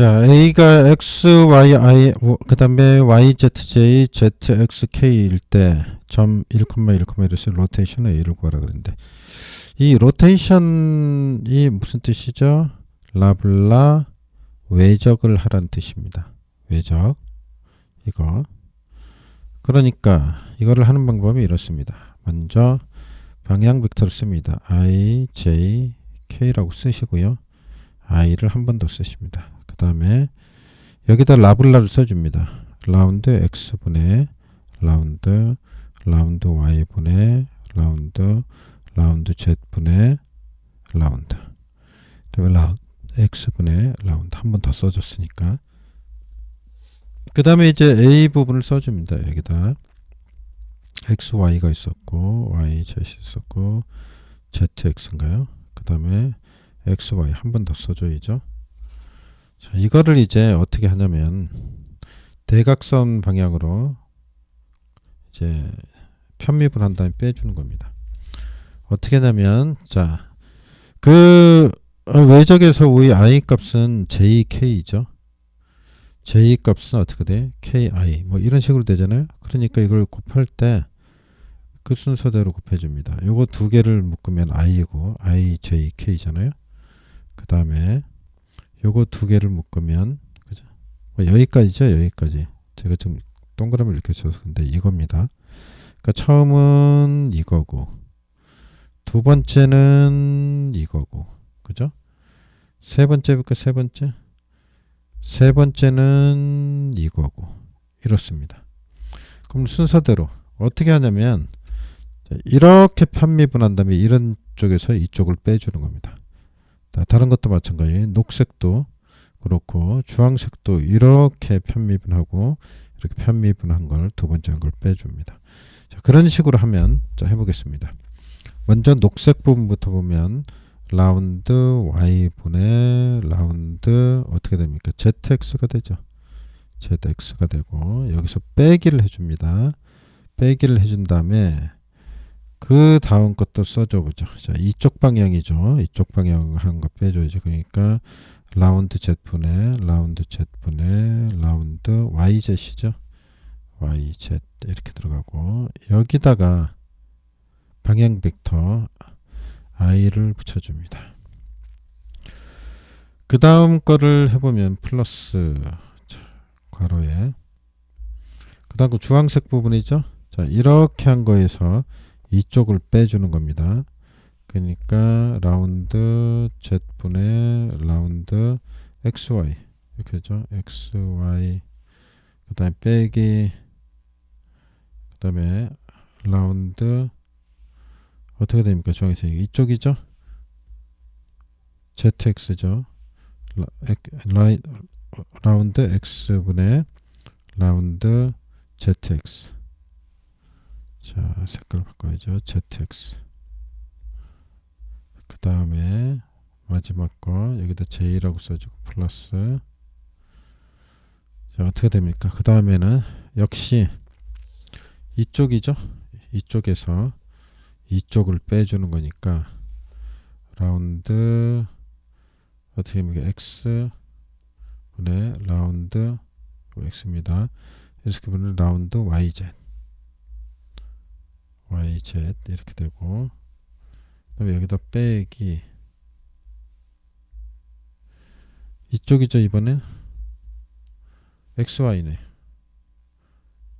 자, A가 X, Y, I, 그 다음에 Y, Z, J, Z, X, K일 때, 점 1, 1, 1에서 로테이션 A를 구하라 그랬는데, 이 로테이션이 무슨 뜻이죠? 라블라 외적을 하라는 뜻입니다. 외적. 이거. 그러니까, 이거를 하는 방법이 이렇습니다. 먼저, 방향 벡터를 씁니다. I, J, K라고 쓰시고요. I를 한 번 더 쓰십니다. 그 다음에 여기다 라블라를 써줍니다. 라운드 x분의 라운드 라운드 y분의 라운드 라운드 z분의 라운드 그다음에 라 x분의 라운드 한 번 더 써줬으니까 그 다음에 이제 a 부분을 써줍니다. 여기다 x, y가 있었고 y, z 있었고 zx인가요? 그 다음에 x, y 한 번 더 써줘야죠. 자, 이거를 이제 어떻게 하냐면 대각선 방향으로 이제 편미분 한 다음에 빼주는 겁니다. 어떻게 하냐면 자, 그 외적에서 우리 i 값은 jk죠. j 값은 어떻게 돼? ki 뭐 이런 식으로 되잖아요. 그러니까 이걸 곱할 때 그 순서대로 곱해줍니다. 요거 두 개를 묶으면 i고 i, j, k잖아요. 그 다음에 요거 두 개를 묶으면 그죠? 뭐 여기까지죠 여기까지. 제가 좀 동그라미 이렇게 쳐서 근데 이겁니다. 그러니까 처음은 이거고 두 번째는 이거고 그죠? 세 번째 볼까 세 번째? 세 번째는 이거고. 이렇습니다. 그럼 순서대로 어떻게 하냐면 이렇게 편미분한 다음에 이런 쪽에서 이쪽을 빼주는 겁니다 다른 것도 마찬가지. 녹색도 그렇고 주황색도 이렇게 편미분 하고 이렇게 편미분 한 걸 두 번째 걸 빼줍니다. 자, 그런 식으로 하면 자 해보겠습니다. 먼저 녹색 부분부터 보면 라운드 y분의 라운드 어떻게 됩니까? zx가 되죠. zx가 되고 여기서 빼기를 해줍니다. 빼기를 해준 다음에 그 다음 것도 써줘 보죠. 자, 이쪽 방향이죠. 이쪽 방향 한 거 빼줘야죠. 그러니까 라운드 z분의 라운드 z분의 라운드 yz이죠. yz 이렇게 들어가고 여기다가 방향 벡터 i를 붙여줍니다. 그 다음 거를 해보면 플러스 자, 괄호에 그 다음 거 주황색 부분이죠. 자 이렇게 한 거에서 이쪽을 빼주는 겁니다. 그러니까 라운드 z분의 라운드 xy 이렇게 죠 xy 그 다음에 빼기 그 다음에 라운드 어떻게 됩니까? 중앙에서 이쪽이죠? zx죠. 라, 라운드 x분의 라운드 zx 자 색깔 바꿔야죠. ZX 그 다음에 마지막 거 여기다 J라고 써주고 플러스. 자 어떻게 됩니까? 그 다음에는 역시 이쪽이죠? 이쪽에서 이쪽을 빼주는 거니까 라운드 어떻게 됩니까? X 분의 라운드 X입니다. 이렇게 보면 라운드 YZ yz 이렇게 되고 그다음에 여기다 빼기. 이쪽이죠 이번엔? Xy네.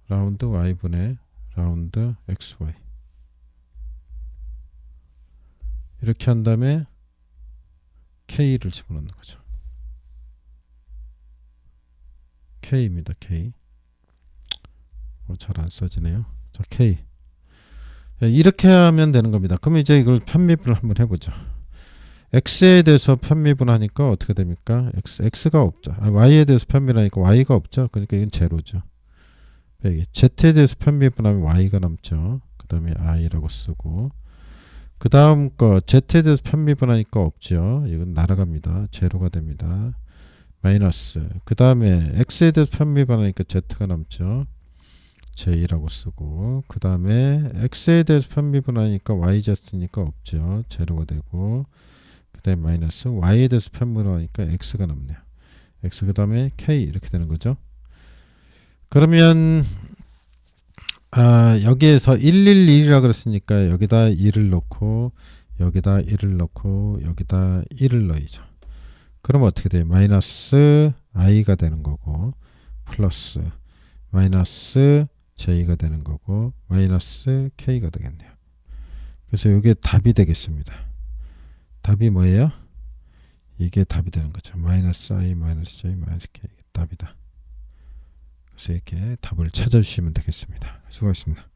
라운드 y분의 라운드 xy 이렇게 한 다음에 k를 집어넣는 거죠. K입니다 k. 뭐잘안 써지네요. 자 k. 예, 이렇게 하면 되는 겁니다. 그러면 이제 이걸 편미분을 한번 해보죠. x에 대해서 편미분 하니까 어떻게 됩니까? x, x가 없죠. 아, y에 대해서 편미분하니까 y가 없죠. 그러니까 이건 제로죠. z에 대해서 편미분하면 y가 남죠. 그 다음에 i라고 쓰고 그 다음 거 z에 대해서 편미분하니까 없죠. 이건 날아갑니다. 제로가 됩니다. 마이너스 그 다음에 x에 대해서 편미분하니까 z가 남죠. J라고 쓰고 그 다음에 X에 대해서 편미분하니까 YZ니까 없죠. 제로가 되고 그 다음에 마이너스 Y에 대해서 편미분하니까 X가 남네요. x 그 다음에 k 이렇게 되는 거죠. 그러면 아, 여기에서 111이라 그랬으니까 여기다 2를 넣고 여기다 1을 넣고 여기다 1을 넣이죠. 그럼 어떻게 돼요? 마이너스 i가 되는 거고 플러스 마이너스 j가 되는 거고 마이너스 k가 되겠네요. 그래서 이게 답이 되겠습니다. 답이 뭐예요? 이게 답이 되는 거죠. 마이너스 i 마이너스 j 마이너스 k 답이다. 그래서 이렇게 답을 찾아주시면 되겠습니다. 수고하셨습니다.